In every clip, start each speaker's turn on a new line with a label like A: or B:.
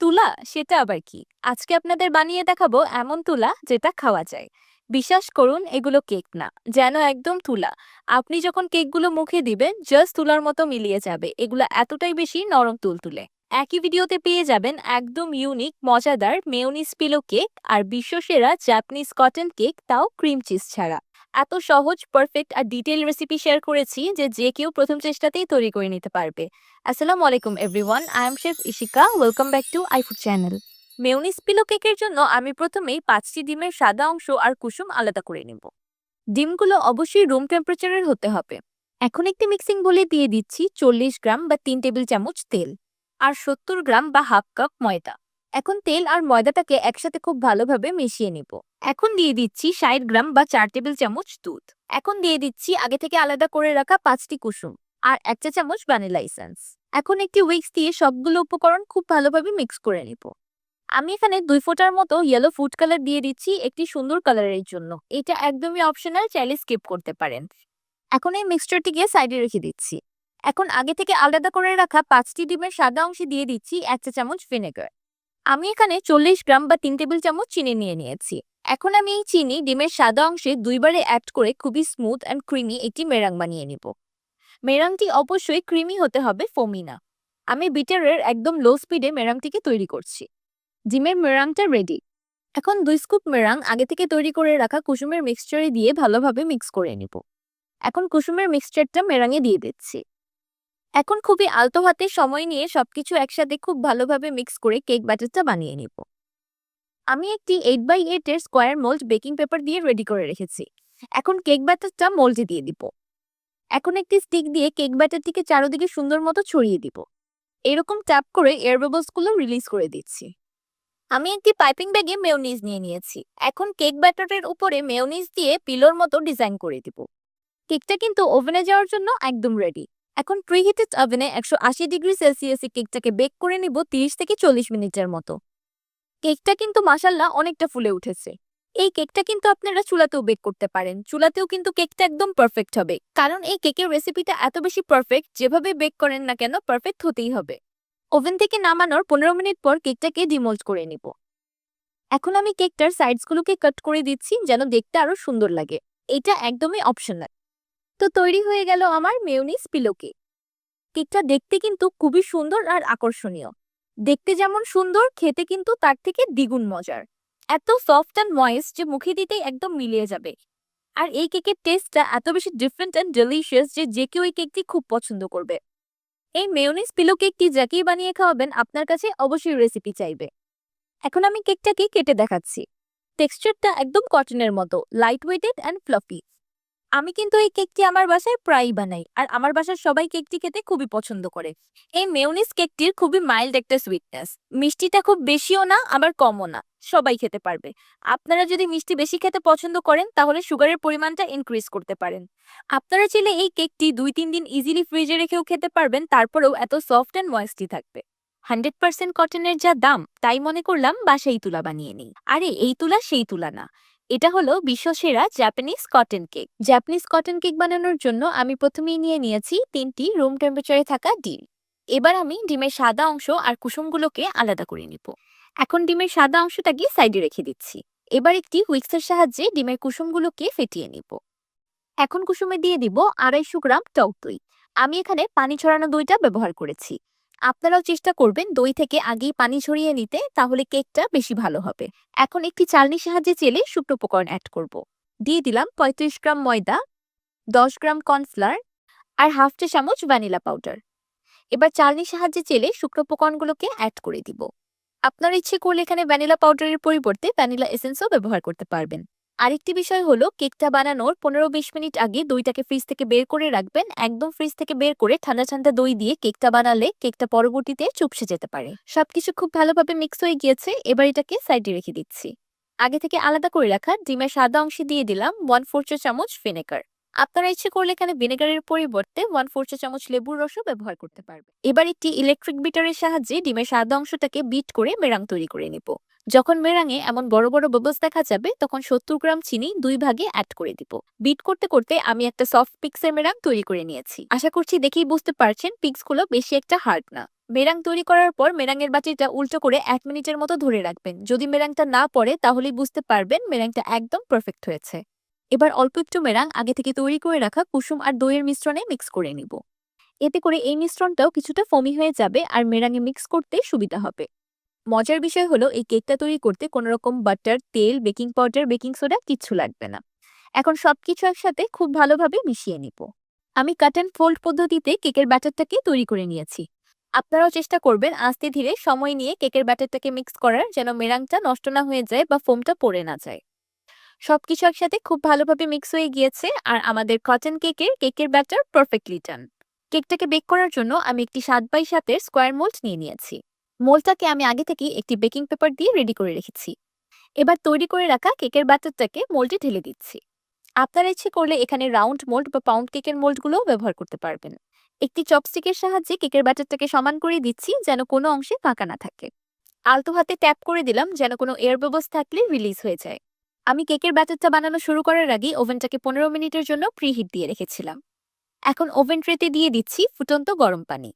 A: তুলা, সেটা আবার কি? আজকে আপনাদের বানিয়ে দেখাবো এমন তুলা যেটা খাওয়া যায়। বিশ্বাস করুন, এগুলো কেক না, যেন একদম তুলা। আপনি যখন কেকগুলো মুখে দিবেন জাস্ট তুলার মতো মিলিয়ে যাবে। এগুলো এতটাই বেশি নরম তুলতুলে। একই ভিডিওতে পেয়ে যাবেন একদম ইউনিক মজাদার মেয়নিস পিলো কেক আর বিশ্বসেরা জাপানিজ কটন কেক তাও ক্রিম চিজ ছাড়া। এত সহজ পারফেক্ট আর ডিটেল রেসিপি শেয়ার করেছি যে যে কেউ প্রথম চেষ্টাতেই তৈরি করে নিতে পারবে। আসসালামু আলাইকুম everyone I am chef Ishika welcome back to iFood channel mayonnaise pillow কেকের জন্য আমি প্রথমেই পাঁচটি ডিমের সাদা অংশ আর কুসুম আলাদা করে নেব। ডিমগুলো অবশ্যই রুম টেম্পারেচারের হতে হবে। এখন একটি মিক্সিং বলে দিয়ে দিচ্ছি চল্লিশ গ্রাম বা তিন টেবিল চামচ তেল আর সত্তর গ্রাম বা হাফ কাপ ময়দা। এখন তেল আর ময়দাটাকে একসাথে খুব ভালোভাবে মিশিয়ে নিব। এখন দিয়ে দিচ্ছি ষাট গ্রাম বা চার টেবিল চামচ দুধ। এখন দিয়ে দিচ্ছি আগে থেকে আলাদা করে রাখা পাঁচটি কুসুম আর এক চা চামচ ভ্যানিলা এসেন্স। এখন একটি উইক্স দিয়ে সবগুলো উপকরণ খুব ভালোভাবে মিক্স করে নিব। আমি এখানে দুই ফোঁটার মতো ইয়েলো ফুড কালার দিয়ে দিচ্ছি একটি সুন্দর কালারের জন্য। এটা একদমই অপশনাল চাইলে স্কিপ করতে পারেন। এখন এই মিক্সচারটিকে সাইডে রেখে দিচ্ছি। এখন আগে থেকে আলাদা করে রাখা পাঁচটি ডিমের সাদা অংশে দিয়ে দিচ্ছি এক চা চামচ ভিনেগার আমি এখানে চল্লিশ গ্রাম বা তিন টেবিল চামচ চিনি নিয়ে নিয়েছি। এখন আমি এই চিনি ডিমের সাদা অংশে দুইবারে অ্যাড করে খুবই স্মুথ অ্যান্ড ক্রিমি একটি মেরাং বানিয়ে নিব। মেরাংটি অবশ্যই ক্রিমি হতে হবে ফোমি না আমি বিটারের একদম লো স্পিডে মেরাংটিকে তৈরি করছি। ডিমের মেরাংটা রেডি এখন দুই স্কুপ মেরাং আগে থেকে তৈরি করে রাখা কুসুমের মিক্সচারে দিয়ে ভালোভাবে মিক্স করে নিব। এখন কুসুমের মিক্সচারটা মেরাঙে দিয়ে দিচ্ছি। এখন খুবই আলতো হাতে সময় নিয়ে সবকিছু একসাথে খুব ভালোভাবে মিক্স করে কেক ব্যাটারটা বানিয়ে নিব। আমি একটি এইট বাই এর স্কোয়ার মোল্ড বেকিং পেপার দিয়ে রেডি করে রেখেছি। এখন কেক ব্যাটারটা মোল্ডে দিয়ে দিব। এখন একটি স্টিক দিয়ে কেক ব্যাটারটিকে চারোদিকে সুন্দর মতো ছড়িয়ে দিব। এরকম ট্যাপ করে এয়ারগুলো রিলিজ করে দিচ্ছি। আমি একটি পাইপিং ব্যাগে মেয়োনিজ নিয়ে নিয়েছি। এখন কেক ব্যাটারের উপরে মেয়োনিজ দিয়ে পিলোর মতো ডিজাইন করে দিব। কেকটা কিন্তু ওভেনে যাওয়ার জন্য একদম রেডি এখন প্রিহিটেড ওভেনে একশো আশি ডিগ্রি সেলসিয়াসে কেকটাকে বেক করে নিব তিরিশ থেকে চল্লিশ মিনিটের মতো। কেকটা কিন্তু মাসাল্লাহ অনেকটা ফুলে উঠেছে। এই কেকটা কিন্তু আপনারা চুলাতেও বেক করতে পারেন। চুলাতেও কিন্তু কেকটা একদম পারফেক্ট হবে। কারণ এই কেকের রেসিপিটা এত বেশি পারফেক্ট যেভাবে বেক করেন না কেন পারফেক্ট হতেই হবে। ওভেন থেকে নামানোর পনেরো মিনিট পর কেকটাকে ডিমোল্ড করে নিব। এখন আমি কেকটার সাইডসগুলোকে কাট করে দিচ্ছি যেন দেখতে আরও সুন্দর লাগে। এটা একদমই অপশনাল তো তৈরি হয়ে গেল আমার মেয়নিস পিলো কেক কেকটা দেখতে কিন্তু খুবই সুন্দর আর আকর্ষণীয়। দেখতে যেমন সুন্দর, খেতে কিন্তু তার থেকে দ্বিগুণ মজার। এত সফট অ্যান্ড ময়েস্ট যে মুখে দিতেই একদম মিলিয়ে যাবে। আর এই কেকের টেস্টটা এত বেশি ডিফারেন্ট অ্যান্ড ডেলিশিয়াস যে যে কেউ এই কেকটি খুব পছন্দ করবে। এই মেয়নিস পিলো কেকটি যাকেই বানিয়ে খাওয়াবেন, আপনার কাছে অবশ্যই রেসিপি চাইবে। এখন আমি কেকটাকে কেটে দেখাচ্ছি। টেক্সচারটা একদম কটনের মতো লাইট ওয়েটেড অ্যান্ড ফ্লাফি আমি কিন্তু এই কেকটি আমার বাসায় প্রায়ই বানাই। আর আমার বাসার সবাই কেকটি খেতে খুবই পছন্দ করে। এই মেয়নিস কেকটির খুবই মাইল্ড একটা সুইটনেস। মিষ্টিটা খুব বেশিও না, আবার কমও না। সবাই খেতে পারবে। আপনারা যদি মিষ্টি বেশি খেতে পছন্দ করেন, তাহলে সুগারের পরিমাণটা ইনক্রিজ করতে পারেন। আপনারা চাইলে এই কেকটি দুই তিন দিন ইজিলি ফ্রিজে রেখেও খেতে পারবেন, তারপরেও এত সফট অ্যান্ড ময়েস্টি থাকবে। হান্ড্রেড পার্সেন্ট কটনের যা দাম, তাই মনে করলাম বাসাই তুলা বানিয়ে নিই। আরে, এই তুলা সেই তুলা না। এটা হলো বিশ্বসেরা Japanese cotton cake Japanese cotton cake বানানোর জন্য আমি প্রথমেই নিয়ে নিয়েছি তিনটি রুম টেম্পারেচারে থাকা ডিম। এবার আমি ডিমের সাদা অংশ আর কুসুমগুলোকে আলাদা করে নিব। এখন ডিমের সাদা অংশটাকে সাইডে রেখে দিচ্ছি। এবার একটি হুইক্সের সাহায্যে ডিমের কুসুমগুলোকে ফেটিয়ে নিব। এখন কুসুমে দিয়ে দিব আড়াইশো গ্রাম টক দই। আমি এখানে পানি ছড়ানো দইটা ব্যবহার করেছি। আপনারাও চেষ্টা করবেন দই থেকে আগেই পানি ছড়িয়ে নিতে, তাহলে কেকটা বেশি ভালো হবে। এখন একটি চালনির সাহায্যে চেলে শুকনো উপকরণ অ্যাড করব। দিয়ে দিলাম পঁয়ত্রিশ গ্রাম ময়দা, দশ গ্রাম কর্নফ্লাওয়ার আর হাফ চা চামচ ভ্যানিলা পাউডার। এবার চালনির সাহায্যে চেলে শুকনো উপকরণগুলোকে অ্যাড করে দিব। আপনার ইচ্ছে করলে এখানে ভ্যানিলা পাউডারের পরিবর্তে ভ্যানিলা এসেন্সও ব্যবহার করতে পারবেন। আরেকটি বিষয় হলো, কেকটা বানানোর পনেরো বিশ মিনিট আগে দইটাকে ফ্রিজ থেকে বের করে রাখবেন। একদম ফ্রিজ থেকে বের করে ঠান্ডা ঠান্ডা দই দিয়ে কেকটা বানালে কেকটা পরবর্তীতে চুপসে যেতে পারে। সবকিছু খুব ভালোভাবে মিক্স হয়ে গিয়েছে, এবার এটাকে সাইডে রেখে দিচ্ছি। আগে থেকে আলাদা করে রাখা ডিমের সাদা অংশে দিয়ে দিলাম ওয়ান ফোর চা চামচ ভিনেগার আপনারা ইচ্ছে করলে এখানে ভিনেগারের পরিবর্তে ওয়ান ফোর চামচ লেবুর রসও ব্যবহার করতে পারবে এবার একটি ইলেকট্রিক বিটারের সাহায্যে ডিমের সাদা অংশটাকে বিট করে মেরাং তৈরি করে নিব। যখন মেরাঙে এমন বড় বড় বাবলস দেখা যাবে, তখন সত্তর গ্রাম চিনি দুই ভাগে অ্যাড করে দিব। বিট করতে করতে আমি একটা সফট পিক্সের মেরাং তৈরি করে নিয়েছি। আশা করছি দেখেই বুঝতে পারছেন পিক্সগুলো বেশি একটা হার্ড না। মেরাং তৈরি করার পর মেরাঙের বাটিটা উল্টো করে এক মিনিটের মতো ধরে রাখবেন। যদি মেরাংটা না পড়ে, তাহলেই বুঝতে পারবেন মেরাংটা একদম পারফেক্ট হয়েছে। এবার অল্প একটু মেরাং আগে থেকে তৈরি করে রাখা কুসুম আর দইয়ের মিশ্রণে মিক্স করে নিব। এতে করে এই মিশ্রণটাও কিছুটা ফমি হয়ে যাবে আর মেরাঙে মিক্স করতে সুবিধা হবে। মজার বিষয় হলো এই কেকটা তৈরি করতে কোনো রকম বাটার তেল বেকিং পাউডার বেকিং সোডা কিচ্ছু লাগবে না। এখন সবকিছু একসাথে খুব ভালোভাবে মিশিয়ে নিব। আমি কাট অ্যান্ড ফোল্ড পদ্ধতিতে কেকের ব্যাটারটাকে তৈরি করে নিয়েছি। আপনারাও চেষ্টা করবেন আস্তে ধীরে সময় নিয়ে কেকের ব্যাটারটাকে মিক্স করার যেন মেরাংটা নষ্ট না হয়ে যায় বা ফোমটা পড়ে না যায়। সবকিছু একসাথে খুব ভালোভাবে মিক্স হয়ে গিয়েছে। আর আমাদের কটন কেকের কেকের ব্যাটার পারফেক্টলি ডান কেকটাকে বেক করার জন্য আমি একটি সাত বাই সাতের স্কোয়ার মোল্ড নিয়ে নিয়েছি। মোল্ডটাকে আমি আগে থেকেই একটি বেকিং পেপার দিয়ে রেডি করে রেখেছি। এবার তৈরি করে রাখা কেকের ব্যাটারটাকে মোল্ডে ঢেলে দিচ্ছি। আপনারা ইচ্ছে করলে এখানে রাউন্ড মোল্ড বা পাউন্ড কেকের মোল্ডগুলোও ব্যবহার করতে পারবেন। একটি চপস্টিকের সাহায্যে কেকের ব্যাটারটাকে সমান করে দিচ্ছি যেন কোনো অংশে ফাঁকা না থাকে। আলতো হাতে ট্যাপ করে দিলাম যেন কোনো এয়ার বাবলস থাকলে রিলিজ হয়ে যায়। আমি কেকের ব্যাটারটা বানানো শুরু করার আগে ওভেনটাকে পনেরো মিনিটের জন্য প্রিহিট দিয়ে রেখেছিলাম। এখন ওভেন ট্রেতে দিয়ে দিচ্ছি ফুটন্ত গরম পানি।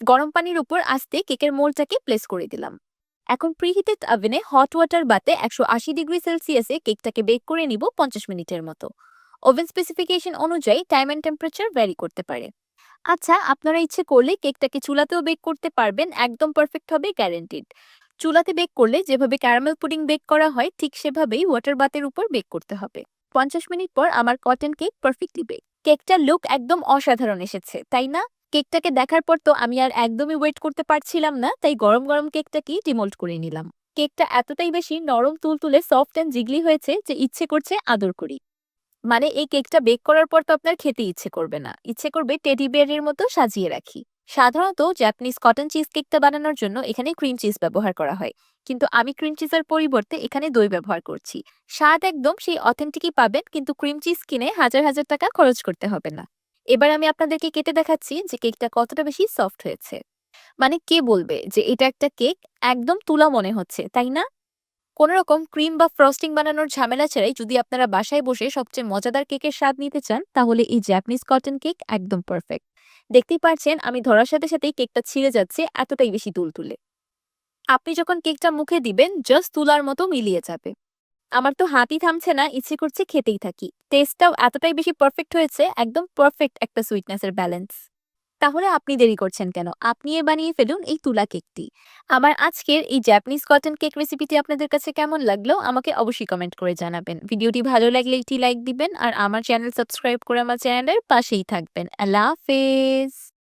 A: গরম পানির উপর আসতে কেকের মোলটাকে প্লেস করে দিলাম। এখন প্রিহিটেড ওভেনে হট ওয়াটার বাতে একশো আশি ডিগ্রি সেলসিয়াসে কেকটাকে বেক করে নিব পঞ্চাশ মিনিটের মতো। ওভেন স্পেসিফিকেশন অনুযায়ী টাইম অ্যান্ড টেম্পারেচার ভ্যারি করতে পারে। আচ্ছা আপনারা ইচ্ছে করলে কেকটাকে চুলাতেও বেক করতে পারবেন, একদম পারফেক্ট হবে গ্যারেন্টিড। চুলাতে বেক করলে যেভাবে ক্যারামেল পুডিং বেক করা হয়, ঠিক সেভাবেই ওয়াটার বাতের উপর বেক করতে হবে। পঞ্চাশ মিনিট পর আমার কটন কেক পারফেক্টলি বেক। কেকটার লুক একদম অসাধারণ এসেছে, তাই না? কেকটাকে দেখার পর তো আমি আর একদমই ওয়েট করতে পারছিলাম না, তাই গরম গরম কেকটাকে ডিমোল্ড করে নিলাম। কেকটা এতটাই বেশি নরম তুলতুলে সফট অ্যান্ড জিগলি হয়েছে যে ইচ্ছে করছে আদর করি। মানে এই কেকটা বেক করার পর তো আপনার খেতে ইচ্ছে করবে না। ইচ্ছে করবে টেডি বিয়ারের মতো সাজিয়ে রাখি। সাধারণত জাপানিজ কটন চিজ কেকটা বানানোর জন্য এখানে ক্রিম চিজ ব্যবহার করা হয়। কিন্তু আমি ক্রিম চিজের পরিবর্তে এখানে দই ব্যবহার করছি। স্বাদ একদম সেই অথেন্টিকই পাবেন, কিন্তু ক্রিম চিজ কিনে হাজার হাজার টাকা খরচ করতে হবে না। এবার আমি আপনাদেরকে কেটে দেখাচ্ছি যে কেকটা কতটা বেশি সফট হয়েছে। মানে কে বলবে যে এটা একটা কেক? একদম তুলা মনে হচ্ছে, তাই না? কোনো রকম ক্রিম বা ফ্রস্টিং বানানোর ঝামেলা ছাড়াই যদি আপনারা বাসায় বসে সবচেয়ে মজাদার কেকের স্বাদ নিতে চান, তাহলে এই জ্যাপানিজ কটন কেক একদম পারফেক্ট দেখতেই পারছেন, আমি ধরার সাথে সাথেই কেকটা ছিঁড়ে যাচ্ছে এতটাই বেশি তুল তুলে। আপনি যখন কেকটা মুখে দিবেন জাস্ট তুলার মতো মিলিয়ে যাবে। আমার তো হাতই থামছে না, ইচ্ছে করছে খেতেই থাকি। টেস্টটাও এতটাই বেশি পারফেক্ট হয়েছে, একদম পারফেক্ট একটা সুইটনেসের ব্যালেন্স তাহলে আপনি দেরি করছেন কেন? আপনি এ বানিয়ে ফেলুন এই তুলা কেকটি। আমার আজকের এই জ্যাপানিজ কটন কেক রেসিপিটি আপনাদের কাছে কেমন লাগল, আমাকে অবশ্যই কমেন্ট করে জানাবেন। ভিডিওটি ভালো লাগলে একটি লাইক দিবেন, আর আমার চ্যানেল সাবস্ক্রাইব করে আমার চ্যানেলের পাশেই থাকবেন। আল্লাহ হাফেজ!